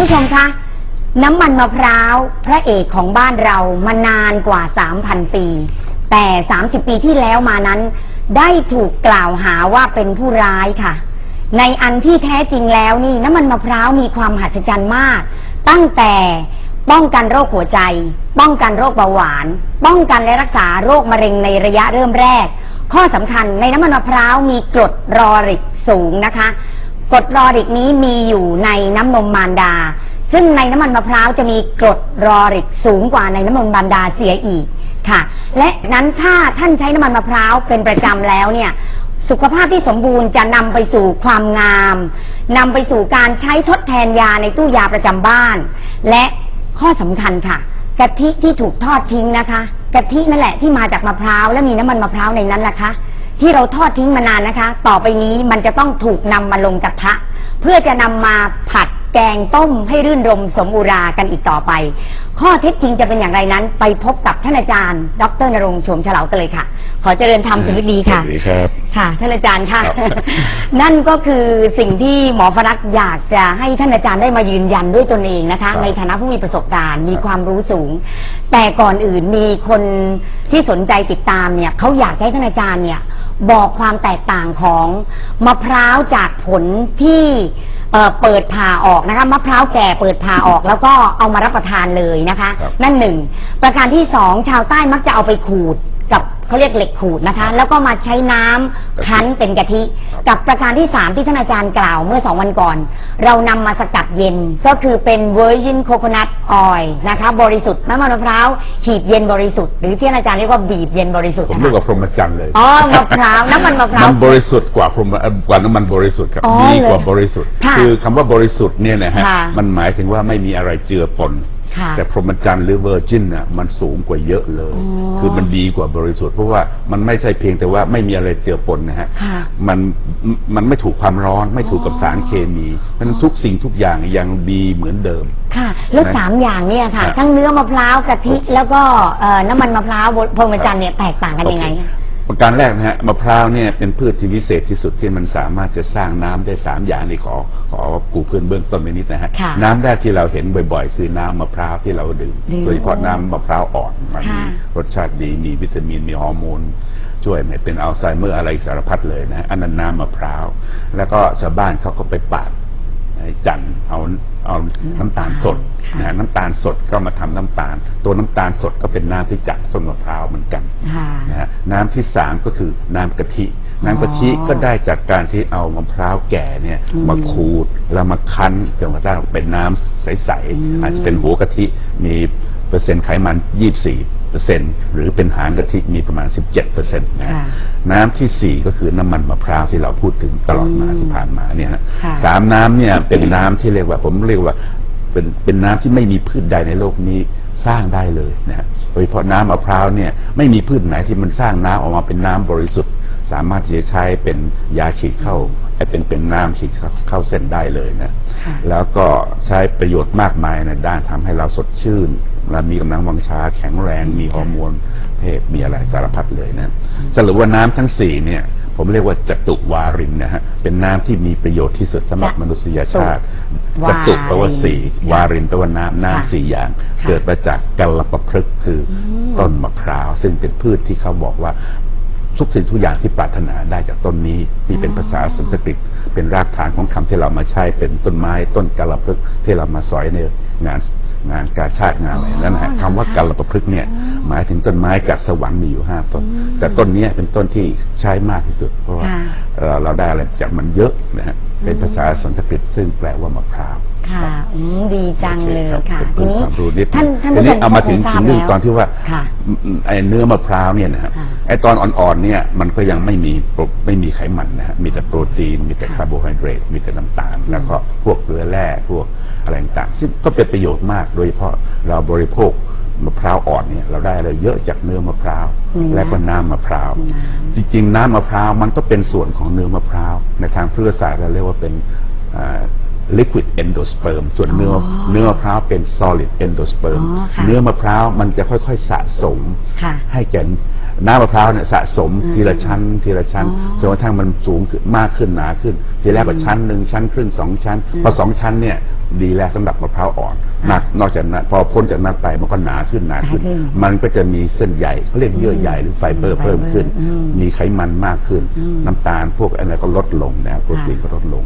ผู้ชมคะ น้ำมันมะพร้าวพระเอกของบ้านเรามานานกว่า 3,000 ปี แต่ 30 ปีที่แล้วมานั้น ได้ถูกกล่าวหาว่าเป็นผู้ร้ายค่ะ ในอันที่แท้จริงแล้วนี่น้ำมันมะพร้าวมีความหัศจรรย์มาก ตั้งแต่ป้องกันโรคหัวใจ ป้องกันโรคเบาหวาน ป้องกันและรักษาโรคมะเร็งในระยะเริ่มแรก ข้อสำคัญในน้ำมันมะพร้าวมีกรดรอริกสูงนะคะ กรดรอริกนี้มีอยู่ในน้ำนมมารดา ซึ่งในน้ำมันมะพร้าวจะมีกรดรอริกสูงกว่าในน้ำนมมารดาเสียอีกค่ะ และนั้นถ้าท่านใช้น้ำมันมะพร้าวเป็นประจำแล้วเนี่ย สุขภาพที่สมบูรณ์จะนำไปสู่ความงามนำไปสู่การใช้ทดแทนยาในตู้ยาประจำบ้าน และข้อสำคัญค่ะกะทิที่ถูกทอดทิ้งนะคะกะทินั่นแหละที่มาจากมะพร้าวและมีน้ำมันมะพร้าวในนั้นแหละคะ ที่เราทอดทิ้งมานานนะคะ ต่อไปนี้มันจะต้องถูกนำมาลงกระทะ เพื่อจะนำมาผัดแกงต้มให้รื่นรมสมอุรากันอีกต่อไป ข้อเท็จจริงจะเป็นอย่างไรนั้น ไปพบกับท่านอาจารย์ ดรนรงค์โฉมเฉลากันเลยค่ะ ขอเจริญธรรมถึงฤดีค่ะ สวัสดีครับ ค่ะ ท่านอาจารย์ค่ะ ครับ นั่นก็คือสิ่งที่หมอฟรักษ์อยากจะให้ท่านอาจารย์ได้มายืนยันด้วยตนเองนะคะ ครับ ในฐานะผู้มีประสบการณ์ มีครับความรู้สูง แต่ก่อนอื่นมีคนที่สนใจติดตามเนี่ยเขาอยากให้ท่านอาจารย์เนี่ย บอกความแตกต่างของมะพร้าวจากผลที่เอ่อเปิดผ่าออกนะคะมะพร้าวแก่เปิดผ่าออกแล้วก็เอามารับประทานเลยนะคะ ครับ นั่นหนึ่งประการที่สองชาวใต้มักจะเอาไปขูด กับเขาเรียกเหล็กขูดนะคะ แล้วก็มาใช้น้ำคั้นเป็นกะทิครับกับประการที่สามที่ท่านอาจารย์กล่าวเมื่อสองวันก่อน เรานำมาสกัดเย็นก็คือเป็น virgin coconut oil นะคะ บริสุทธิ์น้ำมันมะพร้าวหีบเย็นบริสุทธิ์หรือที่ท่านอาจารย์เรียกว่าบีบเย็นบริสุทธิ์ผมนะเรียกคะ ว่าพรหมจรรย์เลยอ๋อมะพร้าวน้ำมันมะพร้าวมันบริสุทธิ์กว่าพรหมเอ่อกว่าน้ำมันบริสุทธิ์ครับอ๋อดีกว่าเลยบริสุทธิ์ค่ะอคำว่าบริสุทธิ์เนี่ยนะฮะค่ะ มันหมายถึงว่าไม่มีอะไรเจือปน ค่ะแต่พรหมจรรย์หรือเวอร์จินน่ะมันสูงกว่าเยอะเลย อ๋อคือมันดีกว่าบริสุทธิ์เพราะว่ามันไม่ใช่เพียงแต่ว่าไม่มีอะไรเจือปนนะฮะค่ะมันมันไม่ถูกความร้อนไม่ถูกกับสารเคมีมันทุกสิ่งทุกอย่างยังดีเหมือนเดิม ค่ะ แล้วนะสามอย่างเนี่ยค่ะครับทั้งเนื้อมะพร้าวกะทิแล้วก็เอ่อน้ำมันมะพร้าวพรหมจันทร์เนี่ยแตกต่างกันยังไงโอเคคะ ประการแรกนะฮะมะพร้าวเนี่ยเป็นพืชที่วิเศษที่สุดที่มันสามารถจะสร้างน้ำได้สามอย่างนี่ขอขอปูพื้นเบื้องต้นไปนิดนะฮะค่ะน้ำแรกที่เราเห็นบ่อยๆคือน้ำมะพร้าวที่เราดื่มดื่มโดยเฉพาะน้ำมะพร้าวอ่อนมันมีค่ะรสชาติดีมีวิตามินมีฮอร์โมนช่วยไม่เป็นอัลไซเมอร์อะไรสารพัดเลยนะฮะอันนั้นน้ำมะพร้าว แล้วก็ชาวบ้านเขาก็ไปปาดไอ้ จันเอาเอาน้ำตาลสดนะน้ำตาลสดก็มาทำน้ำตาล ตัวน้ำตาลสดก็เป็นน้ำที่จักส้นมะพร้าวเหมือนกันนะฮะน้ำที่สามก็คือน้ำกะทิ น้ำกะทิก็ได้จากการที่เอามะพร้าวแก่เนี่ยมาขูดแล้วมาคั้นจนกระทั่งเป็นน้ำใสๆอาจจะเป็นหัวกะทิมีเปอร์เซ็นต์ไขมันยี่สิบ 10%หรือเป็นหางกะทิมีประมาณร์เซ็นต์นะน้ำที่สี่ก็คือน้ำมันมะพร้าวที่เราพูดถึงตลอดมาอืมที่ผ่านมาเนี่ยสามน้ำเนี่ยเป็นน้ำที่เรียกว่าผมเรียกว่าเป็นเป็นน้ำที่ไม่มีพืชใดในโลกนี้สร้างได้เลยนะโดยเฉพาะน้ำมะพร้าวเนี่ยไม่มีพืชไหนที่มันสร้างน้ำออกมาเป็นน้ำบริสุทธิ สามารถที่จะใช้เป็นยาฉีดเข้าให้เป็นเป็นน้ำฉีดเข้าเข้าเส้นได้เลยนะค่ะแล้วก็ใช้ประโยชน์มากมายในด้านทำให้เราสดชื่นและมีกำลังวังชาแข็งแรง มีฮอร์โมนเพศมีอะไรสารพัดเลยนะสรุปว่าน้ำทั้งสี่เนี่ยผมเรียกว่าจตุวารินนะฮะ เป็นน้ำที่มีประโยชน์ที่สุดสำหรับจตุมนุษยชาติวาจรินตุแปลว่าสี่วารินแปลว่าน้ำค่ะน้ำสี่อย่างค่ะเกิดมาจากกัลปะพฤกษ์คืออมต้นมะพร้าว ซึ่งเป็นพืชที่เขาบอกว่า ทุกสิ่งทุกอย่างที่ปรารถนาได้จากต้นนี้นี่เป็นภาษาสันสกฤตเป็นรากฐานของคำที่เรามาใช้เป็นต้นไม้ต้นกาลพฤกษ์ที่เรามาสอยใน งานงานกาชาติงานอะไรนั่นนะฮะอ๋อคำว่ากาลปะพฤกษ์เนี่ย หมายถึงต้นไม้จากสวรรค์มีอยู่ห้าต้นอืมแต่ต้นเนี้ยเป็นต้นที่ใช้มากที่สุด เพราะว่าค่ะเอ่อเราได้อะไรจากมันเยอะนะฮะเป็นภาษาสันสกฤตซึ่งแปลว่ามะพร้าวค่ะอืมดีจังเลยโอคค่ะรับทีเป็นนี้ความรู้นิดท่านท่านทีผู้ชนี้มเอามาถึงคถึทงรบเรื่องแล้วตอนที่ว่าค่ะไอ้เนื้อมะพร้าวเนี่ยนะฮะค่ะไอ้ตอนอ่อนๆเนี่ยมันก็ยังไม่มีโปรไม่มีไขมันนะฮะมีแต่โปรตีน มีแต่คาร์โบไฮเดรตมีแต่น้ำตาล แล้วก็พวกเกลือแร่พวกอะไรต่างๆซึ่งก็เป็นประโยชน์มาก โดยเฉพาะเราบริโภคมะพร้าวอ่อนเนี่ยเราได้อะไรเยอะจากเนื้อมะพร้าวอืมและก็น้ำมะพร้าวน้จริงๆ น้ำมะพร้าวมันก็เป็นส่วนของเนื้อมะพร้าวในทางพฤกษศาสตร์เราเรียกว่าเป็นอ่า liquid endosperm ส่วนเนื้อออเนื้อมะพร้าวเป็น solid endosperm อ๋อค่ะเนื้อมะพร้าวมันจะค่อยๆสะสมค่ะให้แก่ น้ำมะพร้าวเนี่ยสะสมอืมทีละชั้น ทีละชั้นอ๋อจนกระทั่งมันสูงขึ้นมากขึ้นหนาขึ้น ทีแรกก็ชั้นหนึ่งชั้นครึ่งสองชั้นอืมพอสองชั้นเนี่ยดีแล้วสำหรับมะพร้าวอ่อนค่ะนอกนอกจากนั้นพอพ้นจากนั้นไปมันก็หนาขึ้นหนาขึ้นหนาขึ้นมันก็จะมีเส้นใยเขาเรียกเยื่อใยหรือไฟเบอร์อืมเพิ่มขึ้นอืมมีไขมันมากขึ้นอืมน้ำตาลพวกอะไรก็ลดลงนะโปรตีนค่ะก็ลดลง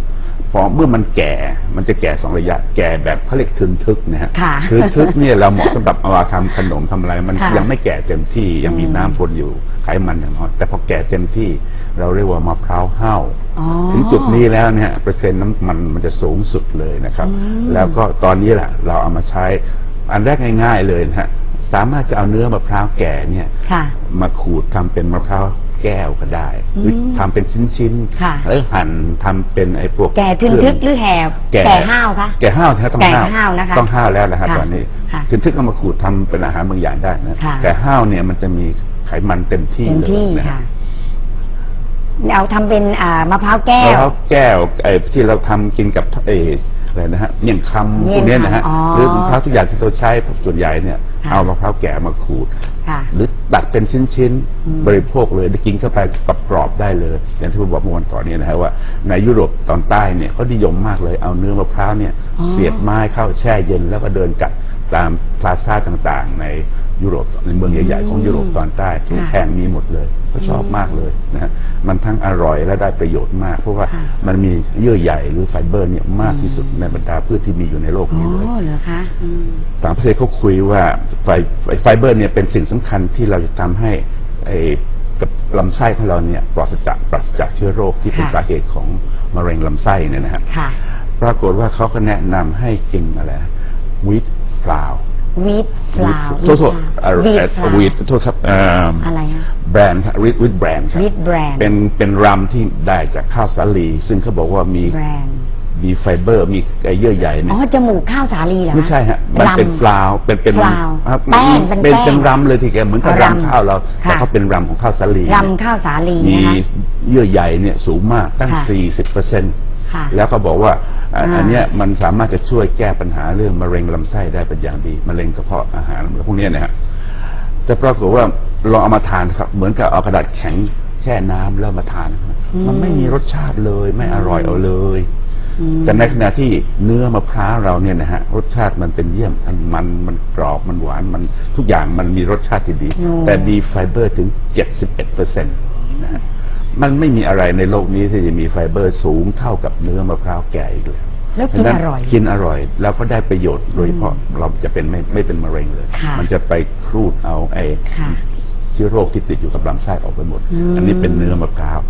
พอเมื่อมันแก่ มันจะแก่สองระยะ แก่แบบเขาเรียกทึนทึกนะฮะค่ะทึนทึกเนี่ยเราเหมาะสำหรับเอามาทำขนมทำอะไร มันค่ะยังไม่แก่เต็มที่ยังมีอืม น้ำปนอยู่ไขมันอย่างน้อยแต่พอแก่เต็มที่เราเรียกว่ามะพร้าวห้าวอ๋อ ถึงจุดนี้แล้วเนี่ยเปอร์เซ็นต์น้ำมันมันจะสูงสุดเลยนะครับ อืมแล้วก็ตอนนี้แหละเราเอามาใช้อันแรกง่าย ๆเลยนะฮะสามารถจะเอาเนื้อมะพร้าวแก่เนี่ยค่ะมาขูดทำเป็นมะพร้าว แก้วก็ได้ หรือมทำเป็นชิ้นค่ะ ๆแล้วหั่นทำเป็นไอ้พวกแก่ทึนทึกหรือแหบแก่แก่ห้าวคะ แก่ห้าวแท้ต้องแก่ห้าวห้าวนะคะต้องห้าวแล้วนะฮะค่ะตอนนี้ค่ะทึนทึกเอามาขูดทำเป็นอาหารบางอย่างได้นะค่ะแต่ห้าวเนี่ยมันจะมีไขมันเต็มที่เต็มเลยที่นะค่ะฮะเราทำเป็นอ่ามะพร้าวแก้มะพร้าววแก้วไอ้ที่เราทำกินกับไอ้อะไรนะฮะเมี่ยงคำเมี่พยงวกเนี้ยนะฮะคำอ๋อหรือมะพร้าวทุกอย่างที่เราใช้ส่วนใหญ่เนี่ย ค่ะเอามะพร้าวแก่มาขูด ค่ะ หรือตัดเป็นชิ้นอืม ๆ บริโภคเลยได้กินเข้าไปกับกรอบๆได้เลย อย่างที่ผมบอกเมื่อวันก่อนเนี่ยนะฮะว่าในยุโรปตอนใต้เนี่ยเขานิยมมากเลยเอาเนื้อมะพร้าวเนี่ยอ๋อเสียบไม้เข้าแช่เย็นแล้วก็เดินกัด ตามพลาซ่าต่างๆ ในยุโรปในเมืองใหญ่ ๆ ของยุโรปตอนใต้ทุกค่ะแห่งมีหมดเลยเขาชอบมากเลยนะฮะมันทั้งอร่อยและได้ประโยชน์มาก เพราะว่าค่ะมันมีเยื่อใยหรือไฟเบอร์เนี่ยมากที่สุดในบรรดาพืชที่มีอยู่ในโลกอ๋อนี้เลยเหรอคะอืมต่างประเทศเขาคุยว่าไฟไฟไฟเบอร์เนี่ยเป็นสิ่งสำคัญที่เราจะทำให้ไอ้กับลำไส้ของเราเนี่ยปราศจากปราศจากเชื้อโรคที่เป็นค่ะสาเหตุของมะเร็งลำไส้เนี่ยนะฮะค่ะปรากฏว่าเขาก็แนะนำให้กินอะไรวีท ฟลาววีดฟลาวโทษโทษวีดฟลาววีทโทษครับเอะไรฮะแบรนด์วีทวีทแบรนด์ครับ Wheat brand เป็นเป็นรำที่ได้จากข้าวสาลี ซึ่งเขาบอกว่ามีแบรนด์มีไฟเบอร์ มีไอ้เยื่อใยเนี่อ๋ยอจมูกข้าวสาลีเหรอคไม่ใช่ฮะ มันเป็นรำฟลาวด์เป็นเป็นฟลาวด์ครับแป้งเป็นเป็นแป้ง เป็นรำเลยทีแกเหมือนกับอ๋อรำรำข้าวเรา ค่ะ แต่เขาเป็นรำของข้าวสาลีรำข้าวสาลีมีนะคะ เยื่อใยเนี่ยสูงมากตั้ง ค่ะ 40เปอร์เซ็นต์ ค่ะแล้วก็บอกว่าอะอ่า อันเนี้ยมันสามารถจะช่วยแก้ปัญหาเรื่องมะเร็งลำไส้ได้เป็นอย่างดีมะเร็งกระเพาะอาหารพวกเนี้ยนะฮะแต่ปรากฏว่าลองเอามาทานครับ เหมือนกับเอากระดาษแข็งแช่น้ำแล้วมาทาน อืม มันไม่มีรสชาติเลยไม่อร่อยเอาเลย อืม แต่ในขณะที่เนื้อมะพร้าวเราเนี่ยนะฮะรสชาติมันเป็นเยี่ยมมันมันมันกรอบมันหวานมันทุกอย่างมันมีรสชาติที่ดีอืมแต่มีไฟเบอร์ถึง 71เปอร์เซ็นต์นะฮะ มันไม่มีอะไรในโลกนี้ที่จะมีไฟเบอร์สูงเท่ากับเนื้อมะพร้าวแก่อีกแล้วแล้วกินฉะอร่อย กินอร่อย แล้วก็ได้ประโยชน์โดยเฉพาะเราจะเป็นไม่ไม่เป็นมะเร็งเลยค่ะมันจะไปครูดเอาไอ้ค่ะเชื้อโรคที่ติดอยู่กับลำไส้ออกไปหมดอืมอันนี้เป็นเนื้อมะพร้าว